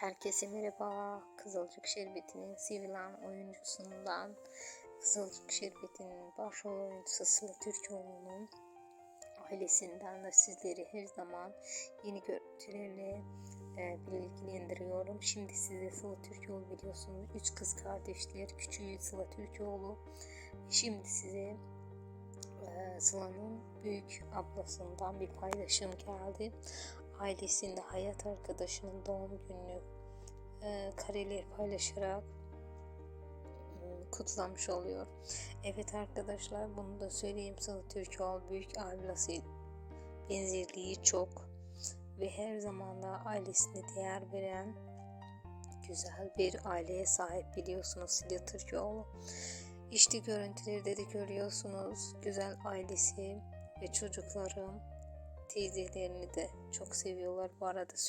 Herkese merhaba. Kızılcık Şerbeti'nin sevilen oyuncusundan Kızılcık Şerbeti'nin başrol oyuncusu Sıla Türkoğlu'nun ailesinden de sizleri her zaman yeni görüntülerle e, bilgilendiriyorum. Şimdi size Sıla Türkoğlu biliyorsunuz. Üç kız kardeşler. Küçüğü Sıla Türkoğlu. Şimdi size e, Sıla'nın büyük ablasından bir paylaşım geldi. Ailesinde hayat arkadaşının doğum gününü e, kareler paylaşarak e, kutlamış oluyor. Evet arkadaşlar bunu da söyleyeyim Sıla Türkoğlu büyük ablası benzerliği çok ve her zaman da ailesine değer veren güzel bir aileye sahip biliyorsunuz Sıla Türkoğlu. İşte görüntülerde de görüyorsunuz güzel ailesi ve çocuklarım teyzelerini de çok seviyorlar. Bu arada söyleyeyim.